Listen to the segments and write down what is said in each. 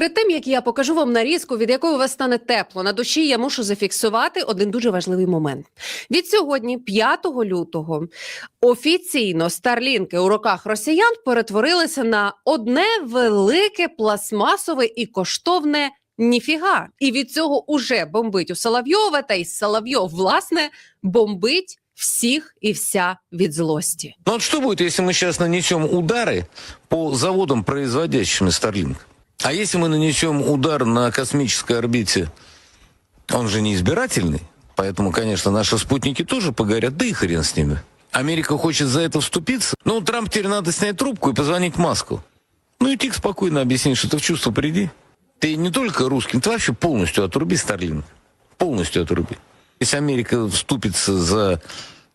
Перед тим як я покажу вам нарізку, від якої у вас стане тепло на душі, я мушу зафіксувати один дуже важливий момент. Від сьогодні, 5 лютого, офіційно старлінки у руках росіян перетворилися на одне велике пластмасове і коштовне. Ніфіга, і від цього уже бомбить у Соловйова, та й Соловйов, власне, бомбить всіх і вся від злості. Ну вот что будет, если мы сейчас нанесем удары по заводам, производящим Starlink? А если мы нанесем удар на космической орбите, он же не избирательный, поэтому, конечно, наши спутники тоже погорят, да и хрен с ними. Америка хочет за это вступиться. Ну, Трамп теперь надо снять трубку и позвонить Маску. Ну и тихо, спокойно объяснить, что ты в чувство приди. Ты не только русским, ты вообще полностью отруби Starlink. Полностью отруби. Если Америка вступится за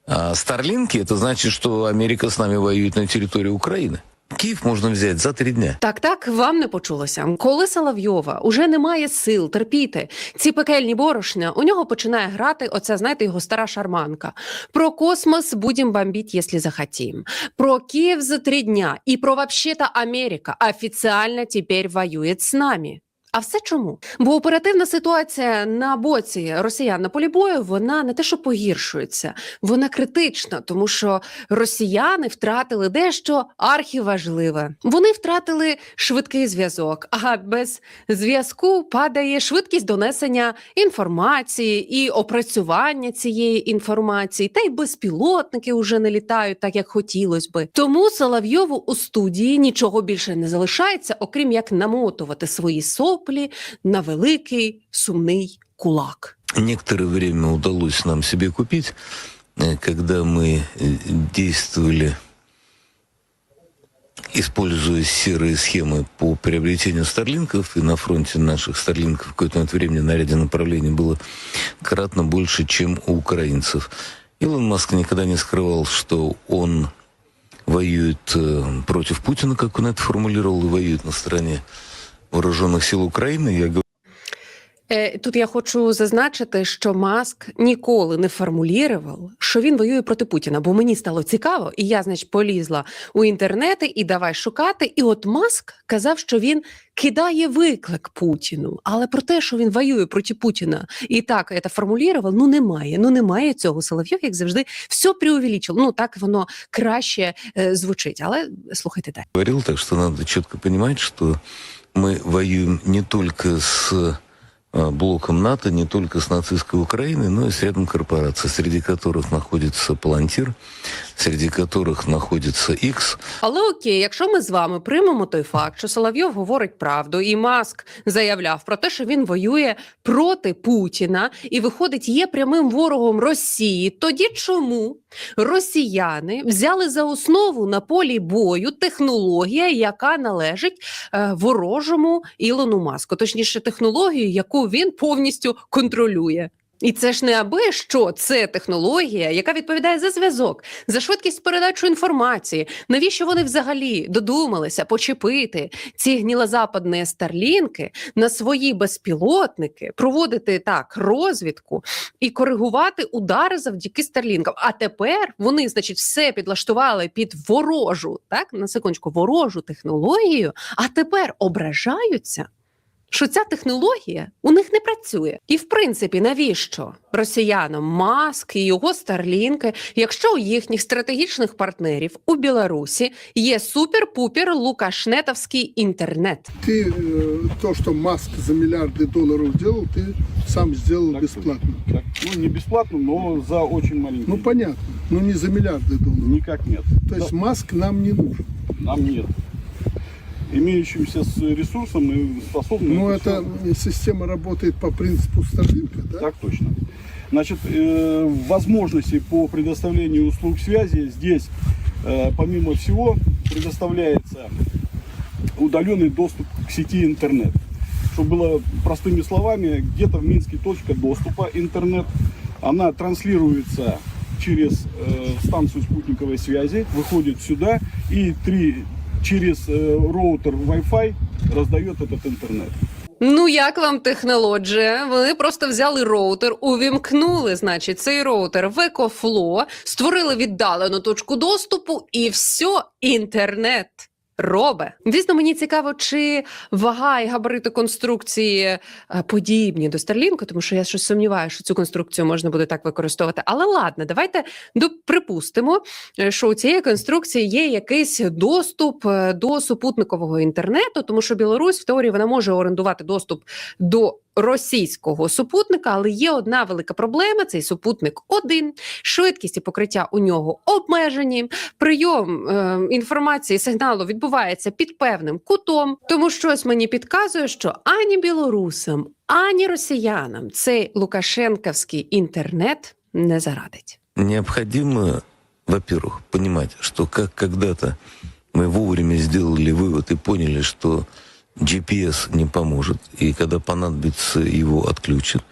а, Старлинки, это значит, что Америка с нами воюет на территории Украины. Киев можна взяти за три дня. Так, так, вам не почулося. Коли Соловйова уже не має сил терпіти ці пекельні борошня, у нього починає грати оця, знаєте, його стара шарманка. Про космос будем бомбить, якщо захотім. Про Київ за три дня. І про вообще-то Америка офіційно тепер воює з нами. А все чому? Бо оперативна ситуація на боці росіян на полі бою вона не те, що погіршується, вона критична, тому що росіяни втратили дещо архіважливе. Вони втратили швидкий зв'язок, а без зв'язку падає швидкість донесення інформації і опрацювання цієї інформації, та й безпілотники вже не літають так, як хотілося би. Тому Соловйову у студії нічого більше не залишається, окрім як намотувати свої соплі на великий сумний кулак. Некоторое время удалось нам себе купить, э, когда мы э, действовали, используя серые схемы по приобретению старлинков, и на фронте наших старлинков какое-то момент времени на ряде направлений было кратно больше, чем у украинцев. Илон Маск никогда не скрывал, что он воюет э, против Путина, как он это формулировал, и воюет на стороне вооруженных сил Украины. Я Е, Тут я хочу зазначити, що Маск ніколи не формулював, що він воює проти Путіна, бо мені стало цікаво, і я, значить, полізла у інтернети і давай шукати. І от Маск казав, що він кидає виклик Путіну. Але про те, що він воює проти Путіна і так це формулював, ну немає. Ну немає цього. Соловйов, як завжди, все преувеличив. Ну так воно краще е, звучить. Але слухайте далі. говорил, так что надо четко понимать, что мы воюем не только с блоком НАТО, не только с нацистской Украиной, но и с рядом корпораций, среди которых находится Палантир, среди которых находится X. Але окей, якщо ми з вами приймемо той факт, що Соловйов говорить правду, і Маск заявляв про те, що він воює проти Путіна і виходить, є прямим ворогом Росії. Тоді чому росіяни взяли за основу на полі бою технологія, яка належить е, ворожому Ілону Маску, точніше, технологію, яку він повністю контролює. І це ж не аби що, це технологія, яка відповідає за зв'язок, за швидкість передачі інформації. Навіщо вони взагалі додумалися почепити ці гнілозападні старлінки на свої безпілотники, проводити так розвідку і коригувати удари завдяки старлінкам? А тепер вони, значить, все підлаштували під ворожу, так на секундочку, ворожу технологію, а тепер ображаються що ця технологія у них не працює. І в принципі, навіщо росіянам Маск і його старлінки, якщо у їхніх стратегічних партнерів у Білорусі є супер-пупер лукашнетовський інтернет? Ты э, то, что Маск за миллиарды долларов делал, ты сам сделал Так бесплатно. Так, ну, не бесплатно, но за очень маленький. Ну понятно, но не за миллиарды долларов. Никак нет. То есть Маск нам не нужен. Нам нет. Имеющимся с ресурсом и способным. Но эта система работает по принципу Старлинка, да? Так точно. Значит, э, возможности по предоставлению услуг связи здесь, э, помимо всего, предоставляется удаленный доступ к сети интернет. Чтобы было простыми словами, где-то в Минске точка доступа интернет. Она транслируется через э, станцию спутниковой связи, выходит сюда и три, через э, роутер Wi-Fi раздает этот интернет. Ну як вам технологія? Вони просто взяли роутер, увімкнули, значить, цей роутер в екофло, створили віддалену точку доступу, і все, інтернет. Робе. Дійсно, мені цікаво, чи вага і габарити конструкції е, подібні до Старлінку, тому що я щось сумніваюся, що цю конструкцію можна буде так використовувати. Але ладно, давайте припустимо, е, що у цієї конструкції є якийсь доступ е, до супутникового інтернету, тому що Білорусь в теорії вона може орендувати доступ до російського супутника, але є одна велика проблема: цей супутник один, швидкість і покриття у нього обмежені. Прийом е, інформації сигналу відбувається під певним кутом. Тому щось мені підказує, що ані білорусам, ані росіянам цей лукашенківський інтернет не зарадить. Необходимо, во-первых, понимать, что как когда-то мы вовремя сделали вывод и поняли, что GPS не поможет, и когда понадобится, его отключат,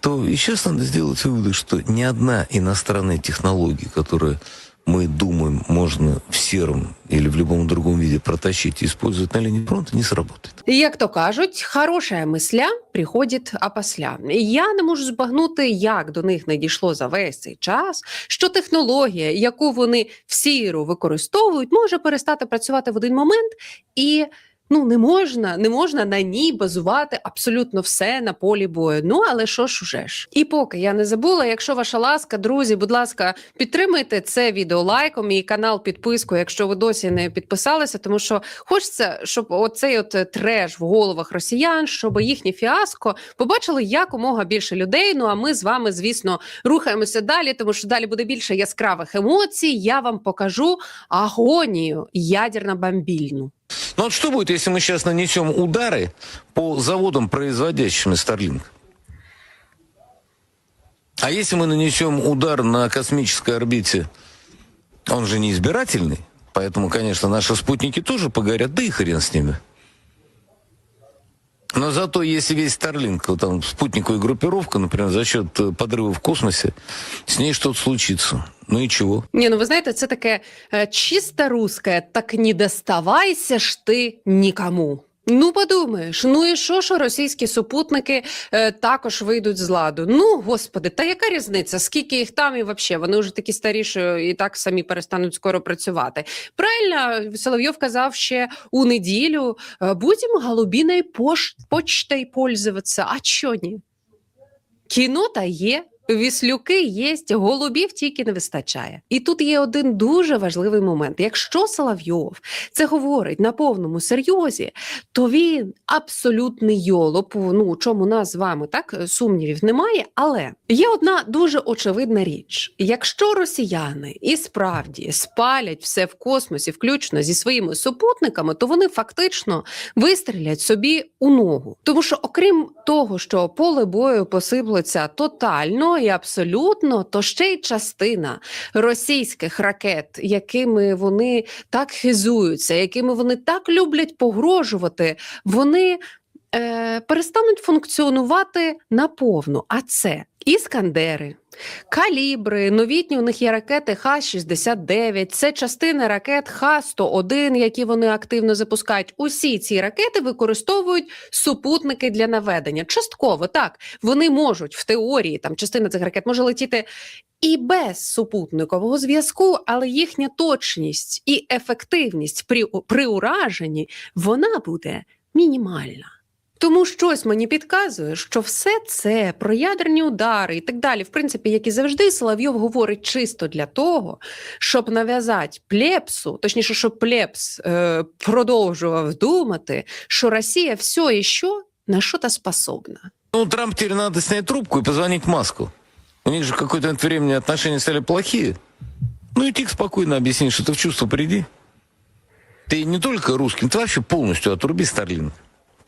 то и сейчас надо сделать выводы, что ни одна иностранная технология, которая мы думаем, можно в сером или в любом другом виде протащить и использовать на линии фронта, не сработает. І, Як то кажуть, хороша мисля приходить опосля. І Я не можу збагнути, як до них не дійшло за весь цей час, що технологія, яку вони в сіру використовують, може перестати працювати в один момент і. Ну, не можна, не можна на ній базувати абсолютно все на полі бою. Ну але що ж уже ж? І поки я не забула, якщо ваша ласка, друзі, будь ласка, підтримайте це відео лайком і канал підпискою, якщо ви досі не підписалися, тому що хочеться, щоб оцей от треш в головах росіян, щоб їхнє фіаско побачили якомога більше людей. Ну а ми з вами, звісно, рухаємося далі, тому що далі буде більше яскравих емоцій. Я вам покажу агонію ядерно-бомбільну. Ну вот что будет, если мы сейчас нанесем удары по заводам, производящим Starlink? А если мы нанесем удар на космической орбите, он же не избирательный, поэтому, конечно, наши спутники тоже погорят, да и хрен с ними. Но зато если весь Старлинг, там спутниковая группировка, например, за счет э, подрыва в космосе, с ней что-то случится. Ну и чего? Ні, ну ви знаєте, це таке е, чисто русське, так не доставайся ж ти нікому. Ну, подумаєш, ну і що, що російські супутники е, також вийдуть з ладу? Ну, господи, та яка різниця? Скільки їх там і взагалі? Вони вже такі старі, що і так самі перестануть скоро працювати. Правильно, Соловйов казав ще у неділю: е, будемо голубіною пош... почтою пользуватися. А чо ні? Кіно та є. Віслюки є, голубів тільки не вистачає. І тут є один дуже важливий момент. Якщо Соловйов це говорить на повному серйозі, то він абсолютний йолоп. Ну чому нас з вами так сумнівів немає. Але є одна дуже очевидна річ: якщо росіяни і справді спалять все в космосі, включно зі своїми супутниками, то вони фактично вистрілять собі у ногу. Тому що, окрім того, що поле бою посиплеться тотально і абсолютно, то ще й частина російських ракет, якими вони так хизуються, якими вони так люблять погрожувати, вони е, перестануть функціонувати наповну. А це іскандери. Калібри, новітні у них є ракети Х-69, це частина ракет Х-101, які вони активно запускають. Усі ці ракети використовують супутники для наведення. Частково так вони можуть в теорії, там частина цих ракет може летіти і без супутникового зв'язку, але їхня точність і ефективність при, при ураженні вона буде мінімальна. Тому щось мені підказує, що все це про ядерні удари і так далі, в принципі, як і завжди, Соловйов говорить чисто для того, щоб нав'язати плепсу, точніше, щоб плепс е, продовжував думати, що Росія все і що на що-то способна. Ну, Трамп теперь надо снять трубку и позвонить Маску. У них же какое-то времени отношения стали плохие. Ну и тихо, спокойно объяснить, что ты в чувство приди. Ты не только русским, ты вообще полностью отруби Старлинг.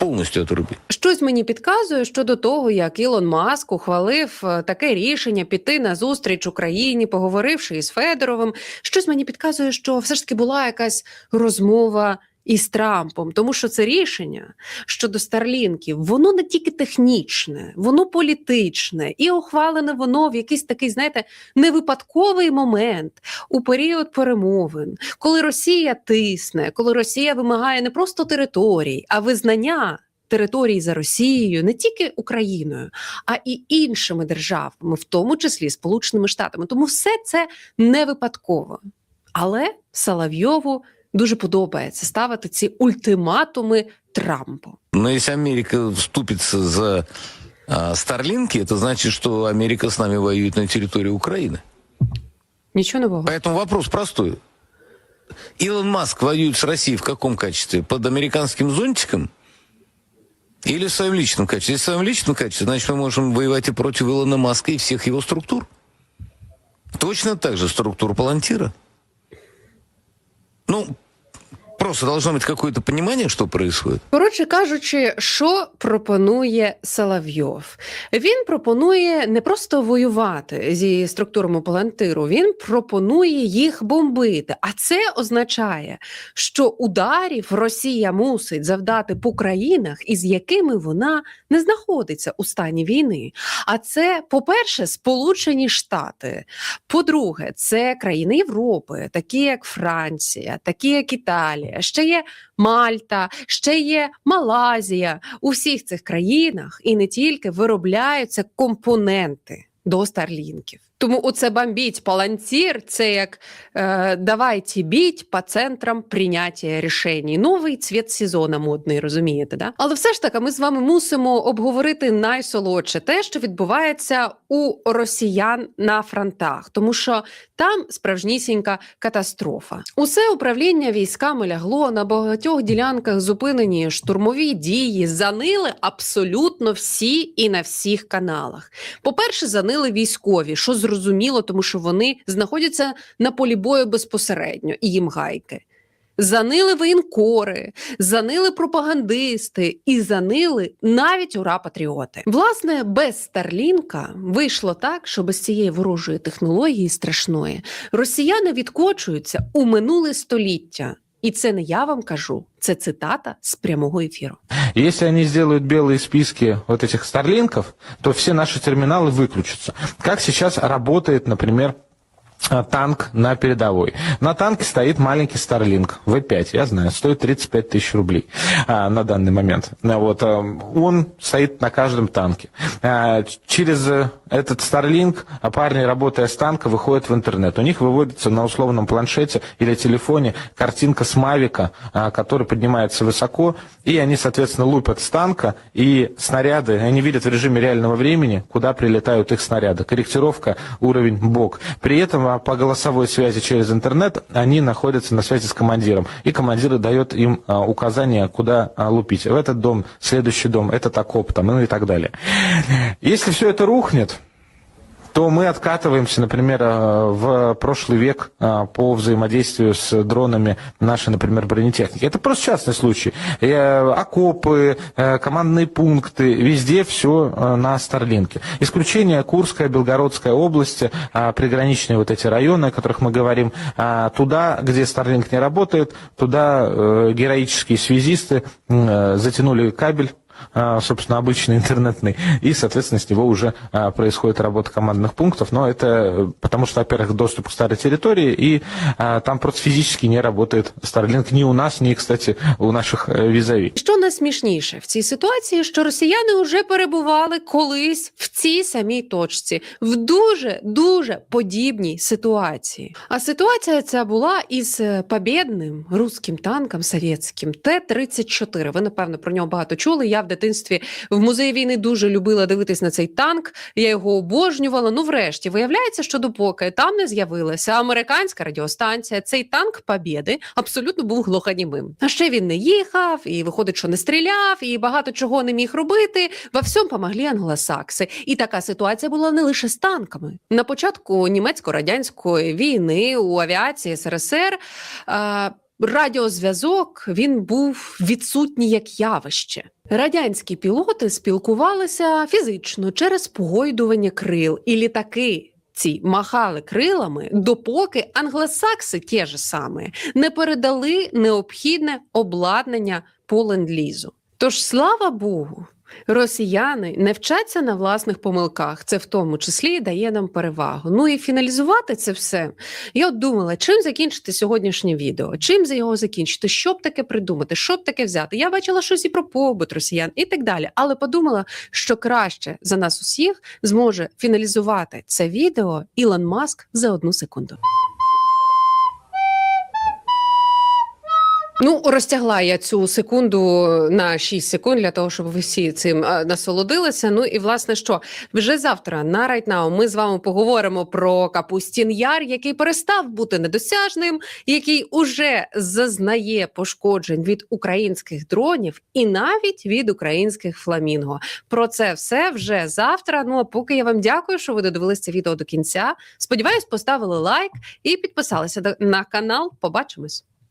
Полностью отруби. Щось мені підказує щодо того, як Ілон Маск ухвалив е, таке рішення піти на зустріч Україні, поговоривши із Федоровим. Щось мені підказує, що все ж таки була якась розмова із Трампом, тому що це рішення щодо Старлінків, воно не тільки технічне, воно політичне і ухвалене воно в якийсь такий, знаєте, невипадковий момент у період перемовин, коли Росія тисне, коли Росія вимагає не просто територій, а визнання. Території за Росією, не тільки Україною, а і іншими державами, в тому числі Сполученими Штатами. Тому все це не випадково. Але Соловйову дуже подобається ставити ці ультиматуми Трампу. Но если Америка вступится за а, Старлинки, это значит, что Америка с нами воюет на территории Украины. Нічого нового. Поэтому вопрос простой. Илон Маск воюет с Россией в каком качестве? Под американским зонтиком? Или в своем личном качестве? Если в своем личном качестве, значит, мы можем воевать и против Илона Маска и всех его структур. Точно так же структур Палантира. Ну, просто должно быть какое-то понимание, что происходит. Коротше кажучи, що пропонує Соловйов? Він пропонує не просто воювати зі структурами Палантиру, він пропонує їх бомбити. А це означає, що ударів Росія мусить завдати по країнах, із якими вона не знаходиться у стані війни. А це, по-перше, Сполучені Штати. По-друге, це країни Європи, такі як Франція, такі як Італія, ще є Мальта, ще є Малазія. У всіх цих країнах і не тільки виробляються компоненти до старлінків. Тому оце бомбіть палантір, це як е, давайте біть по центрам прийняття рішень. Новий цвіт сезону модний, розумієте, да? Але все ж таки ми з вами мусимо обговорити найсолодше те, що відбувається у росіян на фронтах, тому що там справжнісінька катастрофа. Усе управління військами лягло на багатьох ділянках зупинені штурмові дії, занили абсолютно всі і на всіх каналах. По-перше, занили військові, що зрозуміло, тому що вони знаходяться на полі бою безпосередньо і їм гайки. Занили воєнкори, занили пропагандисти і занили навіть ура патріоти. Власне, без Старлінка вийшло так, що без цієї ворожої технології страшної росіяни відкочуються у минуле століття. І це не я вам кажу, це цитата з прямого ефіру. Если они сделают белые списки вот этих старлинков, то все наши терминалы выключатся. Как сейчас работает, например, а, танк на передовой. На танке стоит маленький Starlink V5, я знаю, стоит 35 тысяч рублей а, на данный момент. Вот, а, он стоит на каждом танке. А, через э, этот Starlink а, парни, работая с танка, выходят в интернет. У них выводится на условном планшете или телефоне картинка с Мавика, а, который поднимается высоко, и они, соответственно, лупят с танка, и снаряды, они видят в режиме реального времени, куда прилетают их снаряды. Корректировка, уровень бок. При этом а, по голосовой связи через интернет они находятся на связи с командиром, и командир дает им а, указания, куда лупить. В этот дом, следующий дом, этот окоп, там, ну и так далее. Если все это рухнет, то мы откатываемся, например, э, в прошлый век э, по взаимодействию с дронами нашей, например, бронетехники. Это просто частный случай. Э, Окопы, командные пункты, везде все на Старлинке. Исключение Курская, Белгородская области, приграничные вот эти районы, о которых мы говорим, туда, где Старлинк не работает, туда героические связисты затянули кабель собственно, обычный интернетный, и, соответственно, с него уже а, происходит работа командных пунктов, но это э, потому что, во-первых, доступ к старой территории, и а, там просто физически не работает Starlink ни у нас, ни, кстати, у наших э, визави. Що найсмішніше в цій ситуації, що росіяни вже перебували колись в цій самій точці, в дуже дуже подібній ситуації. А ситуація ця була із е, побєдним руським танком совєтським Т-34. Ви напевно про нього багато чули. Я в дитинстві в музеї війни дуже любила дивитись на цей танк. Я його обожнювала. Ну, врешті, виявляється, що допоки там не з'явилася американська радіостанція, цей танк Побєди абсолютно був глухонімим. А ще він не їхав, і виходить, що не стріляв, і багато чого не міг робити. Во всьому помогли англосакси. І така ситуація була не лише з танками. На початку німецько-радянської війни у авіації СРСР. Радіозв'язок він був відсутній як явище. Радянські пілоти спілкувалися фізично через погойдування крил, і літаки ці махали крилами, допоки англосакси ті ж саме не передали необхідне обладнання по ленд-лізу. Тож, слава Богу, росіяни не вчаться на власних помилках. Це в тому числі дає нам перевагу. Ну і фіналізувати це все. Я от думала, чим закінчити сьогоднішнє відео, чим за його закінчити, що б таке придумати, що б таке взяти. Я бачила щось і про побут росіян і так далі. Але подумала, що краще за нас усіх зможе фіналізувати це відео Ілон Маск за одну секунду. Ну, розтягла я цю секунду на 6 секунд для того, щоб ви всі цим е, насолодилися. Ну і власне що вже завтра на Райтнау ми з вами поговоримо про Капустін Яр, який перестав бути недосяжним, який уже зазнає пошкоджень від українських дронів і навіть від українських фламінго. Про це все вже завтра. Ну а поки я вам дякую, що ви додивилися це відео до кінця. Сподіваюсь, поставили лайк і підписалися на канал. Побачимось.